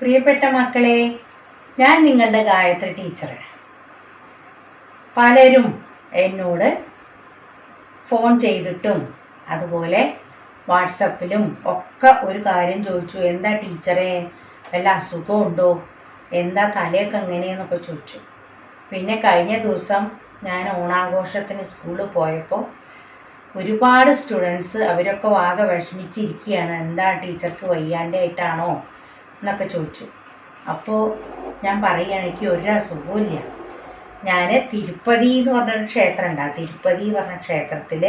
പ്രിയപ്പെട്ട മക്കളെ ഞാൻ നിങ്ങളുടെ ഗായത്രി ടീച്ചർ പലരും എന്നോട് ഫോൺ ചെയ്തിട്ടും അതുപോലെ വാട്സപ്പിലും ഒക്കെ ഒരു കാര്യം ചോദിച്ചു എന്താ ടീച്ചറെ വല്ല അസുഖമുണ്ടോ എന്താ തലയൊക്കെ എങ്ങനെയെന്നൊക്കെ ചോദിച്ചു. പിന്നെ കഴിഞ്ഞ ദിവസം ഞാൻ ഓണാഘോഷത്തിന് സ്കൂളിൽ പോയപ്പോൾ ഒരുപാട് സ്റ്റുഡൻസ് അവരൊക്കെ വാകെ വിഷമിച്ചിരിക്കുകയാണ്. എന്താ ടീച്ചർക്ക് വയ്യാണ്ടായിട്ടാണോ? എന്നൊക്കെ ചോദിച്ചു. അപ്പോൾ ഞാൻ പറയുകയാണ് എനിക്ക് ഒരു അസുഖമില്ല ഞാൻ തിരുപ്പതി എന്ന് പറഞ്ഞൊരു ക്ഷേത്രം ഉണ്ട് ആ തിരുപ്പതി പറഞ്ഞ ക്ഷേത്രത്തിൽ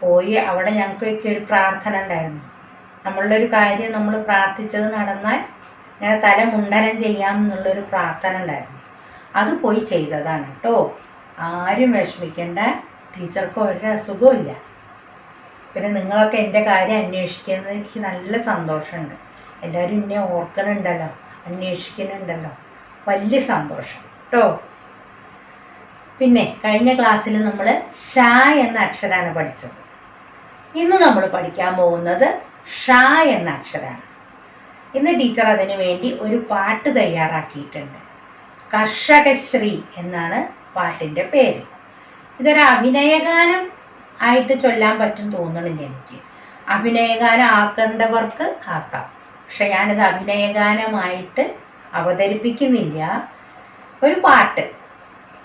പോയി അവിടെ ഞങ്ങൾക്കൊക്കെ ഒരു പ്രാർത്ഥന ഉണ്ടായിരുന്നു. നമ്മളുടെ ഒരു കാര്യം നമ്മൾ പ്രാർത്ഥിച്ചത് നടന്നാൽ ഞാൻ തല മുണ്ടനം ചെയ്യാം എന്നുള്ളൊരു പ്രാർത്ഥന ഉണ്ടായിരുന്നു. അത് പോയി ചെയ്തതാണ് കേട്ടോ. ആരും വിഷമിക്കേണ്ട. ടീച്ചർക്ക് ഒരു അസുഖവും ഇല്ല പിന്നെ നിങ്ങളൊക്കെ എന്റെ കാര്യം അന്വേഷിക്കുന്നത് എനിക്ക് നല്ല സന്തോഷമുണ്ട്. എല്ലാവരും എന്നെ ഓർക്കണുണ്ടല്ലോ അന്വേഷിക്കുന്നുണ്ടല്ലോ വലിയ സന്തോഷം. കേട്ടോ പിന്നെ കഴിഞ്ഞ ക്ലാസ്സിൽ നമ്മൾ ഷ എന്ന അക്ഷരമാണ് പഠിച്ചത്. ഇന്ന് നമ്മൾ പഠിക്കാൻ പോകുന്നത് ഷ എന്ന അക്ഷരമാണ് ഇന്ന് ടീച്ചർ അതിനു വേണ്ടി ഒരു പാട്ട് തയ്യാറാക്കിയിട്ടുണ്ട്. കർഷകശ്രീ എന്നാണ് പാട്ടിന്റെ പേര്. ഇതൊരു അഭിനയഗാനം ആയിട്ട് ചൊല്ലാൻ പറ്റും തോന്നണില്ല എനിക്ക്. അഭിനയഗാനം ആക്കേണ്ടവർക്ക് ആക്കാം. പക്ഷെ ഞാനത് അഭിനയഗാനമായിട്ട് അവതരിപ്പിക്കുന്നില്ല. ഒരു പാട്ട്.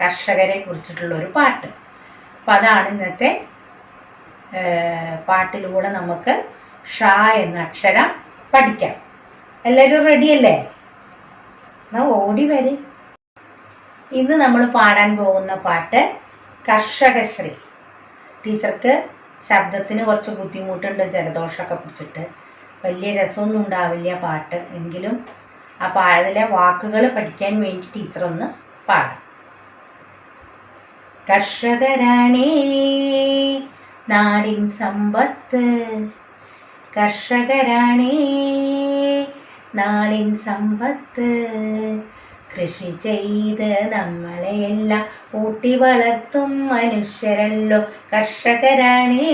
കർഷകരെ കുറിച്ചിട്ടുള്ള ഒരു പാട്ട്. അപ്പം അതാണ് ഇന്നത്തെ പാട്ടിലൂടെ നമുക്ക് ഷ എന്ന അക്ഷരം പഠിക്കാം. എല്ലാവരും റെഡിയല്ലേ? എന്നാ ഓടി വരെ. ഇന്ന് നമ്മൾ പാടാൻ പോകുന്ന പാട്ട് കർഷകശ്രീ. ടീച്ചർക്ക് ശബ്ദത്തിന് കുറച്ച് ബുദ്ധിമുട്ടുണ്ട് ജലദോഷമൊക്കെ പിടിച്ചിട്ട്. വലിയ രസമൊന്നും ഉണ്ടാവില്ല പാട്ട്. എങ്കിലും ആ പാഴതിലെ വാക്കുകൾ പഠിക്കാൻ വേണ്ടി ടീച്ചർ ഒന്ന് പാടാം. കർഷകരാണേ നാടിൻ സമ്പത്ത്. കർഷകരാണേ നാടിൻ സമ്പത്ത്. കൃഷി ചെയ്ത് നമ്മളെയെല്ലാം ഊട്ടി വളർത്തും മനുഷ്യരല്ലോ. കർഷകരാണേ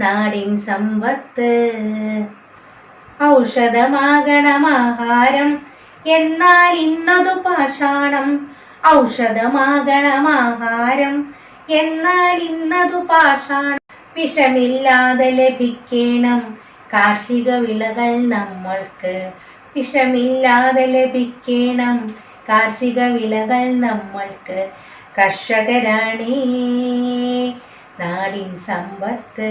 നാടിൻ സമ്പത്ത്. ഔഷധമാകണം ആഹാരം എന്നാൽ ഇന്നതു പാഷാണം. ഔഷധമാകണം ആഹാരം എന്നാൽ ഇന്നതു പാഷാണം. വിഷമില്ലാതെ ലഭിക്കണം കാർഷിക വിളകൾ നമ്മൾക്ക്. വിഷമില്ലാതെ ലഭിക്കണം കാർഷിക വിളകൾ നമ്മൾക്ക്. കർഷകരാണേ നാടിൻ സമ്പത്ത്.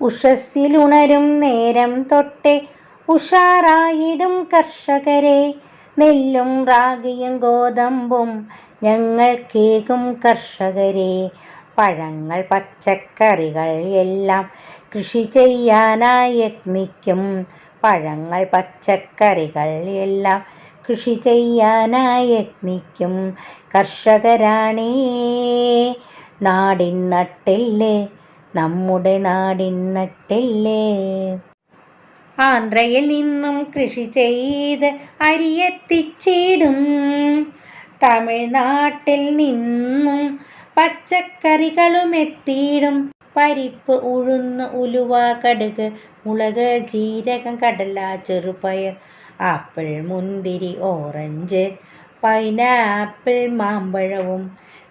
ഉഷസ്സിലുണരും നേരം തൊട്ടേ ഉഷാറായിടും കർഷകരെ. നെല്ലും റാഗിയും ഗോതമ്പും ഞങ്ങൾ കേകും കർഷകരെ. പഴങ്ങൾ പച്ചക്കറികൾ എല്ലാം കൃഷി ചെയ്യാനായി യത്നിക്കും. പഴങ്ങൾ പച്ചക്കറികൾ എല്ലാം കൃഷി ചെയ്യാനായി യത്നിക്കും. കർഷകരാണേ നാടിൻ നമ്മുടെ നാടിൻ നട്ടില്ലേ ആന്ധ്രയിൽ നിന്നും കൃഷി ചെയ്ത് അരിയെത്തിച്ചിടും. തമിഴ്നാട്ടിൽ നിന്നും പച്ചക്കറികളും എത്തിയിടും. പരിപ്പ് ഉഴുന്ന് ഉലുവ കടുക് മുളക് ജീരകം കടല ചെറുപയർ ആപ്പിൾ മുന്തിരി ഓറഞ്ച് പൈനാപ്പിൾ മാമ്പഴവും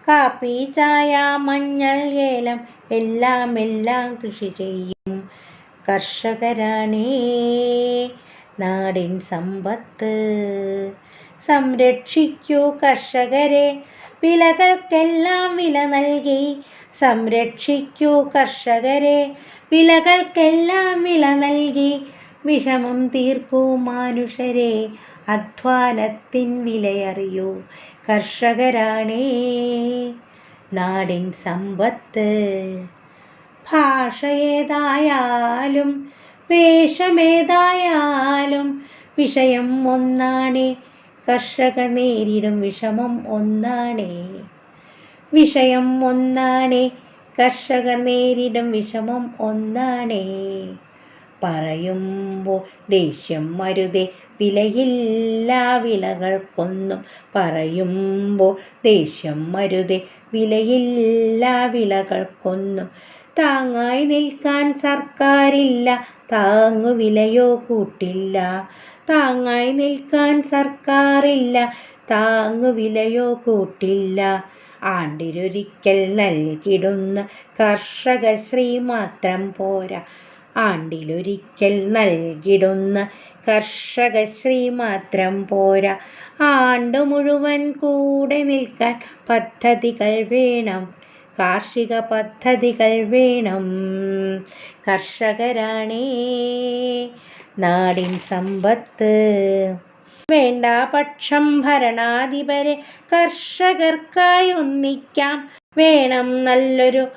കാപ്പി ചായ മഞ്ഞൾ ഏലം എല്ലാം എല്ലാം കൃഷി ചെയ്യും. കർഷകരാണേ നാടിൻ സമ്പത്ത്. സംരക്ഷിക്കൂ കർഷകരെ വിളകൾക്കെല്ലാം വില നൽകി. സംരക്ഷിക്കൂ കർഷകരെ വിളകൾക്കെല്ലാം വില നൽകി. വിഷമം തീർക്കൂ മാനുഷരെ അധ്വാനത്തിൻ വിലയറിയൂ. കർഷകരാണേ. നാടിൻ സമ്പത്ത് ഭാഷ ഏതായാലും വേഷമേതായാലും വിഷയം ഒന്നാണേ. കർഷകർ നേരിടും വിഷമം ഒന്നാണേ. വിഷയം ഒന്നാണേ. കർഷകർ നേരിടും വിഷമം ഒന്നാണേ. പറയുമ്പോൾ ദേഷ്യം മരുതേ വിലയില്ല വിലകൾക്കൊന്നും പറയുമ്പോൾ ദേഷ്യം മരുതേ വിലയില്ല വിലകൾക്കൊന്നും താങ്ങായി നിൽക്കാൻ സർക്കാരില്ല. താങ്ങു വിലയോ കൂട്ടില്ല. താങ്ങായി നിൽക്കാൻ സർക്കാരില്ല. താങ്ങുവിലയോ കൂട്ടില്ല. ആണ്ടിലൊരിക്കൽ നൽകിടുന്ന കർഷകശ്രീ മാത്രം പോരാ. ആണ്ടിലൊരിക്കൽ നൽകിടുന്ന കർഷകശ്രീ മാത്രം പോരാ. ആണ്ടു മുഴുവൻ കൂടെ നിൽക്കാൻ പദ്ധതികൾ വേണം. കാർഷിക പദ്ധതികൾ വേണം. കർഷകരാണേ നാടിൻ സമ്പത്ത്. വേണ്ട പക്ഷം ഭരണാധിപരെ കർഷകർക്കായി ഒന്നിക്കാം. വേണം നല്ലൊരു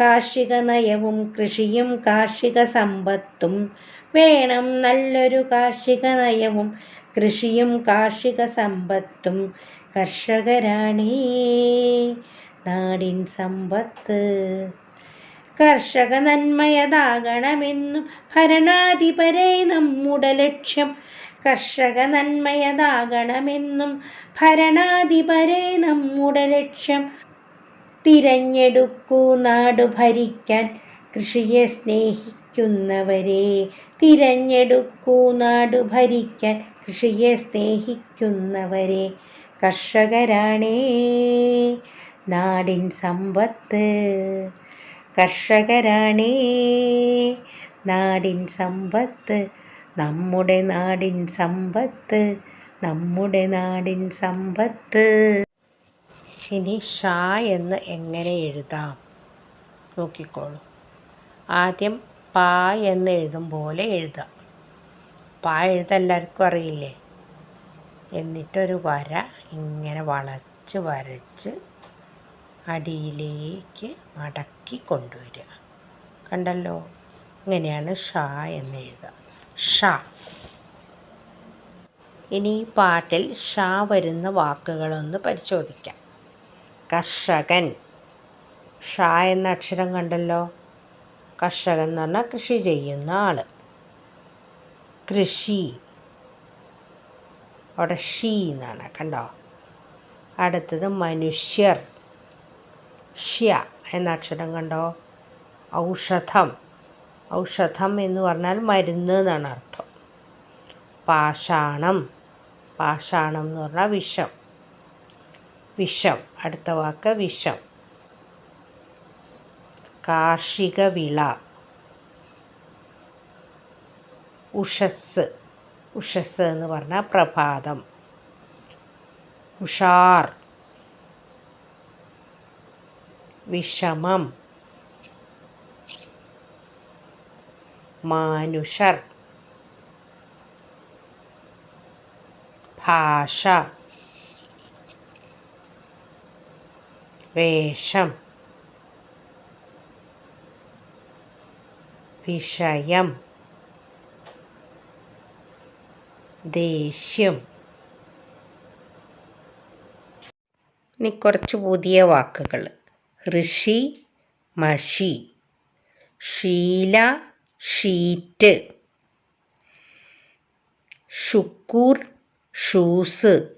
കാർഷിക നയവും കൃഷിയും കാർഷിക സമ്പത്തും വേണം നല്ലൊരു കാർഷിക നയവും കൃഷിയും കാർഷിക സമ്പത്തും കർഷകരാണേ നാടിൻ സമ്പത്ത്. കർഷക നന്മയതാകണമെന്നും ഭരണാധിപരെ നമ്മുടെ ലക്ഷ്യം. കർഷക നന്മയതാകണമെന്നും ഭരണാധിപരെ നമ്മുടെ ലക്ഷ്യം. തിരഞ്ഞെടുക്കൂ നാടു ഭരിക്കാൻ. കൃഷിയെ സ്നേഹിക്കുന്നവരെ തിരഞ്ഞെടുക്കൂ നാടു ഭരിക്കാൻ. കൃഷിയെ സ്നേഹിക്കുന്നവരെ കർഷകരാണേ. നാടിൻ സമ്പത്ത് കർഷകരാണേ. നാടിൻ സമ്പത്ത് നമ്മുടെ നാടിൻ സമ്പത്ത് നമ്മുടെ നാടിൻ സമ്പത്ത്. ഇനി ഷാ എന്ന് എങ്ങനെ എഴുതാം? നോക്കിക്കോളൂ. ആദ്യം പാ എന്ന് എഴുതും പോലെ എഴുതാം. പാ എഴുതാൻ എല്ലാവർക്കും അറിയില്ലേ? എന്നിട്ടൊരു വര ഇങ്ങനെ വളച്ച് വരച്ച് അടിയിലേക്ക് മടക്കി കൊണ്ടുവരിക. കണ്ടല്ലോ? ഇങ്ങനെയാണ് ഷാ എന്ന് എഴുതുക. ഷാ. ഇനി ഈ പാട്ടിൽ ഷാ വരുന്ന വാക്കുകളൊന്ന് പരിശോധിക്കാം. കർഷകൻ. ഷ എന്ന അക്ഷരം കണ്ടല്ലോ? കർഷകൻ എന്ന് പറഞ്ഞാൽ കൃഷി ചെയ്യുന്ന ആൾ കൃഷി. അവിടെ ഷീ എന്നാണ് കണ്ടോ? അടുത്തത് മനുഷ്യർ. ഷ്യ എന്ന അക്ഷരം കണ്ടോ? ഔഷധം. ഔഷധം എന്ന് പറഞ്ഞാൽ മരുന്ന് എന്നാണ് അർത്ഥം. പാഷാണം. പാഷാണം എന്ന് പറഞ്ഞാൽ വിഷം. വിഷം. അടുത്ത വാക്ക് വിഷം. കാർഷിക വിള ഉഷസ്. ഉഷസ് എന്ന് പറഞ്ഞാൽ പ്രഭാതം. ഉഷാർ. വിഷമം. മാനുഷർ. ഭാഷ. വേഷം. വിഷയം. ദേഷ്യം. ഇനി കുറച്ച് പുതിയ വാക്കുകൾ. ഋഷി മഷി. ഷീല ഷീറ്റ്. ഷുക്കൂർ ഷൂസ്.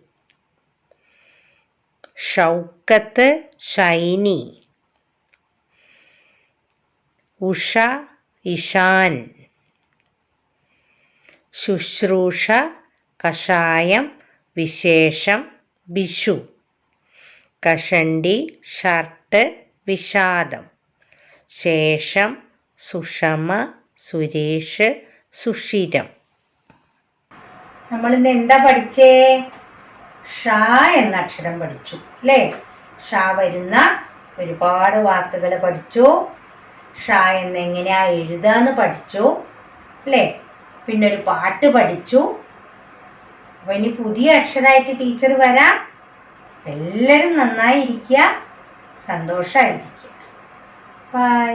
ഷൗക്കത്ത് ഷൈനി. ഉഷ ഇഷാൻ. ശുശ്രൂഷ കഷായം വിശേഷം വിഷു. കഷണ്ടി ഷർട്ട് വിഷാദം. ശേഷം സുഷമ സുരേഷ് സുഷിരം. നമ്മളിന്ന് എന്താ പഠിച്ചേ? ഷാ എന്ന അക്ഷരം പഠിച്ചു അല്ലേ ഷാ വരുന്ന ഒരുപാട് വാക്കുകൾ പഠിച്ചു. ഷാ എന്ന് എങ്ങനെയാ എഴുതാന്ന് പഠിച്ചു അല്ലേ പിന്നെ ഒരു പാട്ട് പഠിച്ചു. അപ്പൊ ഇനി പുതിയ അക്ഷരമായിട്ട് ടീച്ചർ വരാം. എല്ലാവരും നന്നായിരിക്കുക സന്തോഷമായിരിക്കുക. ബൈ